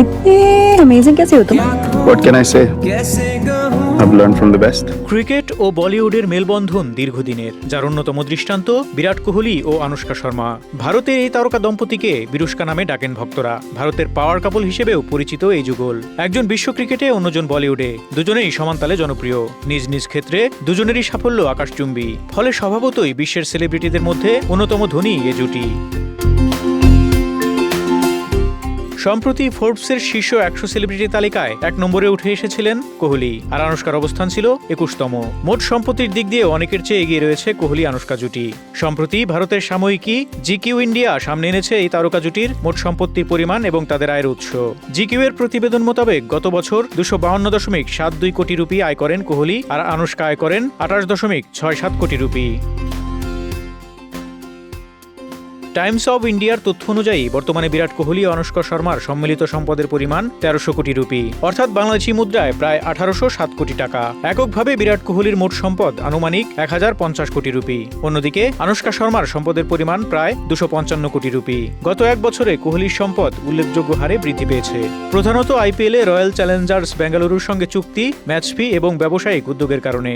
इतने अमेजिंग कैसे हो तुम What can I say? I've learned from the best. Cricket ও বলিউডের মেলবন্ধন দীর্ঘদিনের যার অন্যতম দৃষ্টান্ত বিরাট কোহলি ও আনুষ্কা শর্মা ভারতের এই তারকা দম্পতিকে বিরুষ্কা নামে ডাকেন ভক্তরা ভারতের পাওয়ার কাপল হিসেবেও পরিচিত এই যুগল একজন বিশ্ব ক্রিকেটে অন্যজন বলিউডে দুজনেই সমানতালে জনপ্রিয় নিজ নিজ ক্ষেত্রে দুজনেরই সাফল্য আকাশচুম্বী ফলে স্বভাবতই বিশ্বের সেলিব্রিটিদের মধ্যে অন্যতম ধনী এ জুটি সম্প্রতি ফোর্বসের শীর্ষ একশো সেলিব্রিটি তালিকায় এক নম্বরে উঠে এসেছিলেন কোহলি। আর আনুষ্কার অবস্থান ছিল একুশতম। মোট সম্পত্তির দিক দিয়ে অনেকের চেয়ে এগিয়ে রয়েছে কোহলি আনুষ্কা জুটি। সম্প্রতি ভারতের সাময়িকী জিকিউ ইন্ডিয়া সামনে এনেছে এই তারকা জুটির মোট সম্পত্তির পরিমাণ এবং তাদের আয়ের উৎস। জিকিউ এর প্রতিবেদন মোতাবেক গত বছর দুশো বাউন্ন দশমিক সাত দুই কোটি রুপি আয় করেন কোহলি আর আনুষ্কা আয় করেন আঠাশ দশমিক ছয় সাত কোটি রুপি। টাইমস অব ইন্ডিয়ার তথ্য অনুযায়ী, বর্তমানে বিরাট কোহলি, অনুষ্কা শর্মার সম্মিলিত সম্পদের পরিমাণ তেরোশো কোটি রুপি। অর্থাৎ বাংলাদেশি মুদ্রায় প্রায় আঠারোশো সাত কোটি টাকা। এককভাবে বিরাট কোহলির মোট সম্পদ আনুমানিক এক হাজার পঞ্চাশ কোটি রুপি। অন্যদিকে আনুষ্কা শর্মার সম্পদের পরিমাণ প্রায় দুশো পঞ্চান্ন কোটি রুপি। গত এক বছরে কোহলির সম্পদ উল্লেখযোগ্য হারে বৃদ্ধি পেয়েছে। প্রধানত আইপিএলে রয়্যাল চ্যালেঞ্জার্স বেঙ্গালুরুর সঙ্গে চুক্তি, ম্যাচ ফি এবং ব্যবসায়িক উদ্যোগের কারণে।